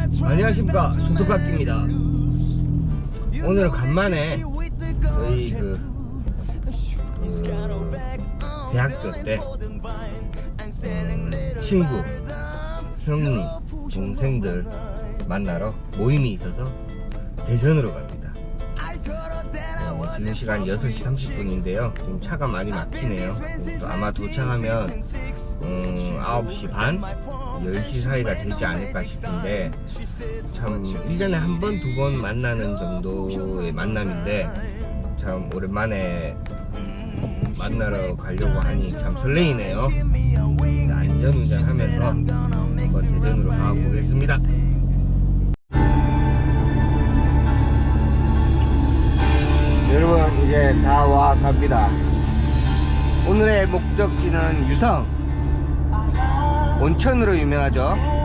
안녕하십니까. 손톱깎기입니다. 오늘은 간만에 저희 그 어, 대학교 때 친구 형님 동생들 만나러 모임이 있어서 대전으로 갑니다. 어, 지금 시간 6시 30분인데요. 지금 차가 많이 막히네요. 또 아마 도착하면 음, 9시 반 10시 사이가 되지 않을까 싶은데 참 1년에 한 번, 두 번 만나는 정도의 만남인데 참 오랜만에 만나러 가려고 하니 참 설레이네요. 안전운전 하면서 한번 대전으로 가보겠습니다. 여러분 이제 다 와 갑니다. 오늘의 목적지는 유성 온천으로 유명하죠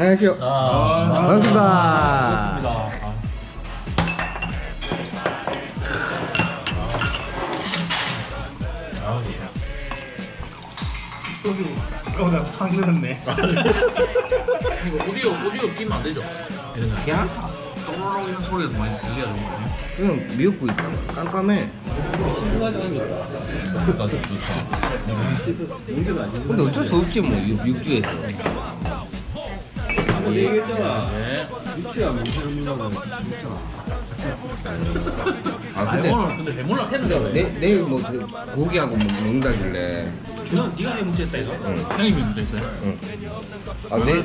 안녕하세요 아, 반갑습니다 반갑습니다. 거보다 확 늘었네. 이거 오디오 오디오 끼면 안 되죠? 그냥 또로롱 이런 소리가 많이 들려야 되는 거 아니야? 그냥 미역국 있다 깜깜해 좋다. 근데 어쩔 수 없지 뭐 육- 육주에서 얘기했잖아. 네. 아 아, 근데 오늘 근데 근데 했는데 내, 내일 뭐 그 고기하고 뭐 먹는다길래 주는 네가 내 문제였다 이거. 형님이 문제 있어요? 응. 아 내일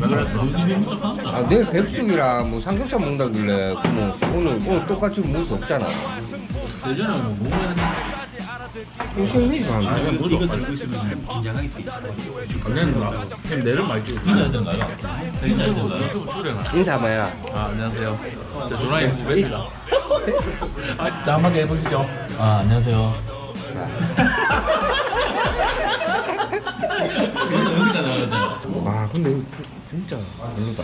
왜 그랬어? 니 문제 아 내일 백숙이랑 뭐 삼겹살 먹는다길래 뭐 오늘 오늘 똑같이 먹을 수 없잖아 예전에 뭐 먹는 무 슨 일이 아, 이거 이거 들고 있으면 긴장하겠지. 안내는 형 내를 많이 찍어. 인사해야 된가요? 인사해야 된가요? 줄여놔. 인사 한번 해라 아, 안녕하세요. 저 조라이 후배입니다. 아, 자, 한마디 해보시죠. 아, 안녕하세요. 여기다 나가잖아. 와 근데 이거 진짜 별로다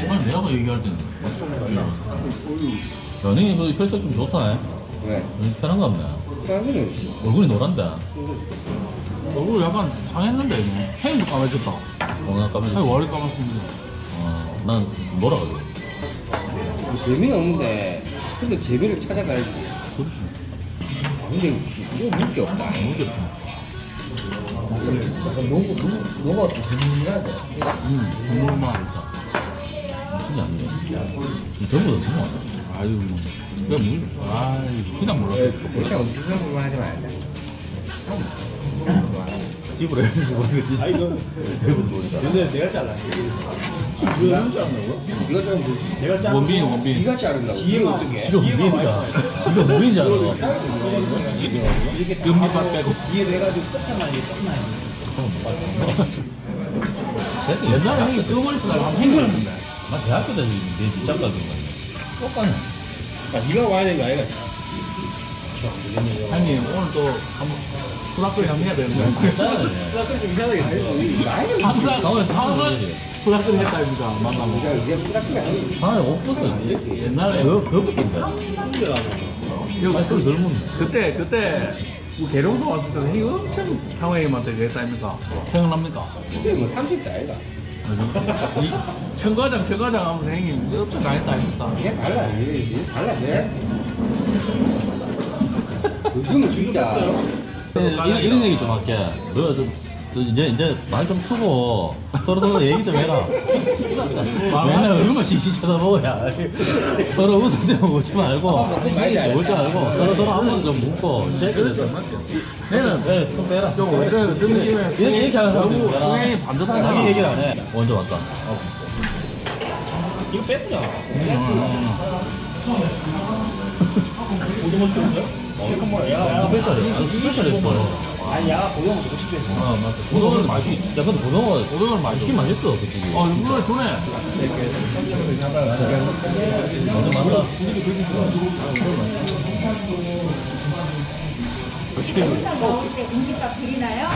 정말 내가 뭐 얘기할 때는. 연예인이 뭐 혈색 좀 좋다. 왜? 편한 거 없네. 나는 얼굴이 노란데. 얼굴 약간 상했는데, 이거. 행도 까매졌다. 어, 나 까매졌다. 아니, 머리 까맣습니다. 어, 난. 뭐 재미는 없는데 근데 재미를 찾아가야지 그렇지. 아 근데 이거 먹을 게 없다 모르겠다. 약간 너무 너무 너가 좀 재미나다 응, 국물만. 진짜 안 돼. 전부 다 정말. 아유, 그냥 물, 아유, 그냥 몰라. 일단 엄청 생각만 하지 말자 집으로 그지. 아 이거 근데 내가 잘라. 이거 누구 잘라고? 이거 좀 내가 잘라. 원빈, 원빈. 네가 자른다고 뒤에가 어떻게? 지가 원빈이다. 지가 원빈이지 않아. 금리밥 빼고. 뒤에 내가지고 끝에만 이게 조금만. 옛날에 형이 쓰다가 한번 행거렸는데. 나 대학교 때내 뒷장 가던 거야. 똑같네. 아 네가 와야 되는 거 아이가? 형님, 오늘 또 한번 수락거리 한번 해야 되는데. 그래 좀 이상하게 돼. 항상, 오늘 항상 수락거리 했다입니다. 만나면. 이제 부탁해 아, 없었어. 옛날에 그, 그 웃긴데. 여기 술 젊은 그때, 그때, 뭐 계룡소 왔을 때는 형이 엄청 형님한테 그랬다 아닙니까? 생각납니까? 그때 뭐 30대 아이가 이 청과장, 청과장 하면서 형님 엄청 당했다 아닙니까? 이게 달라 이게 이게 달라 돼 요즘은 진짜 이런, 이런 얘기 좀 할게. 너 좀, 저 이제, 이제 말 좀 크고 서로 서로 얘기 좀 해라. 맨날 얼굴만 씩씩 쳐다보고, 야. 서로 웃을 때 웃지 말고, 웃지 말고, 서로 서로 한번 좀 묻고, 그렇죠. 내는, 네, 좀 빼라. 좀, 어떤 느낌에. 이렇게, 이렇게 하는 사람 좀 빼라. 형이 반듯하잖아. 자기 얘기를 안 해. 먼저 왔다. 이거 뺐냐? 음, 고등어 시켰어요? 스페셜이 아니 스페셜했어 아니 야가 보영 먹고 싶대 아 맞다 고등어는 맛이 야 근데 고등어 고등어는 맛있긴 맛있어 그 집이 어 이거 주네. 완전 맞다 공깃밥 드리나요?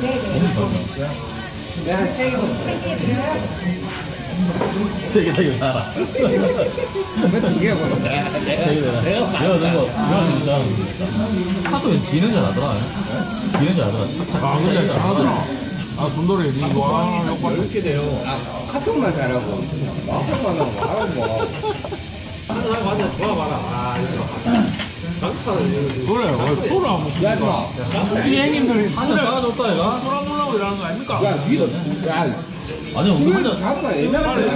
네, 네. 내가 세개 드려요? 세개 되게 살아 두개 먹었어. 세개 되나 내가 이거 이거 진짜 하도 지는 줄 알더라. 지는 줄 알더라. 아 근데 잘하더라. 아 순돌이 니 와, 욕받 이렇게 돼요? 아, 카톡만 잘하고. 카톡만 하고 뭐. 항상 완전 좋아봐라. 아 장판은 그래 왜 술을 안 먹습니까. 야, 임마. 이 형님들이 한잔 가져왔다 얘가. 술 안 먹으라고 이러는 거 아닙니까? 야, 니도, 야, 아니 우리 지금 한잔 잠깐 옛날에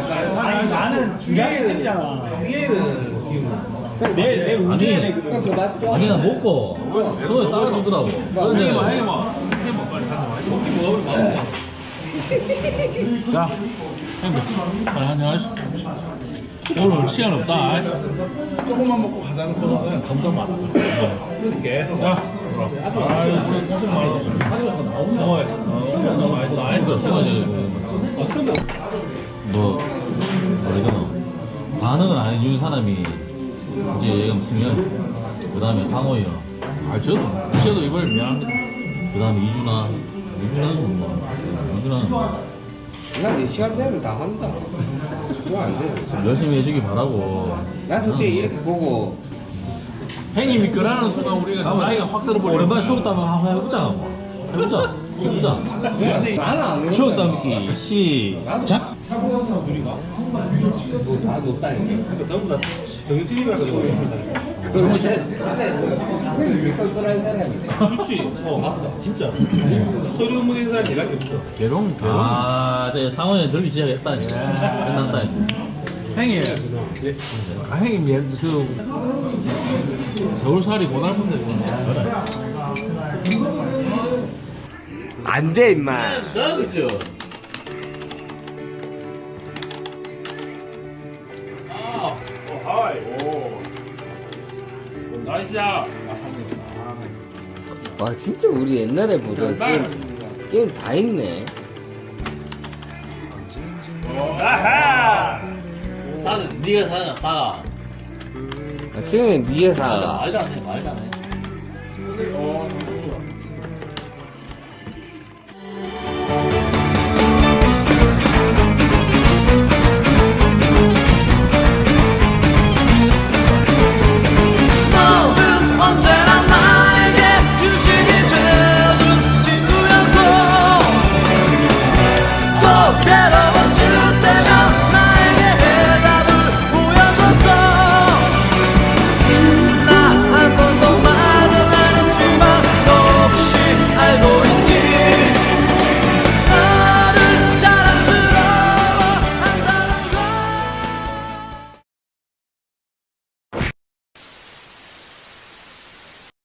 중요해는 승혜는 지금 내일 내일 운전해야 아니 되거든? 아니 나 먹고 손에 따라 와 근데 와 형님 와 빨리 와 먹기 먹으면 맛없어 자, 형들, 빨리 하시오. 오늘 시간 없다. 조금만 먹고 가자는 거는 점점 많아져 계속 자, 아유, 우리 고생 많았어. 어, 너무 많이 나 아니 그 제가 이제 뭐 뭐이거나 반응을 안 해주는 사람이 이제 얘가 있으면 그 다음에 상호이나 아, 저도, 저도 이번에 미안한데. 그 다음에 이준아 이준아는 뭐 이준아는 난이 시간 되면 다 한다. 그거 안 돼. 좀 열심히 해주기 바라고 난 솔직히 이렇게 보고. 형님이 그러는 순간 우리가 나이가 확 들어버려. 오랜만에 담아 한번 해보자 뭐. 해보자 해보자 나는 안 해. 담기 시작 다 높다니까. 전부 다 정규팀이라서 그리고 쟤, 근데, 제일 똘똘한 사람이네. 그렇지. 어 맞다. 진짜. 서류 문인 사람 내가 없어. 개롱, 개롱. 아 이제 상호이 들기 시작했다 이제. 끝난다 이제. 형님, 아, 형님, 얘, 그, 서울살이 고달픈데, 안 돼, 임마. 그렇죠 나이스야. 와, 진짜 우리 옛날에 보던 게임, 게임 다 있네. 아하! 사는 네가 사냐 사가 아, 지금 니가 사. 말도 안 해 말도 안 해 어,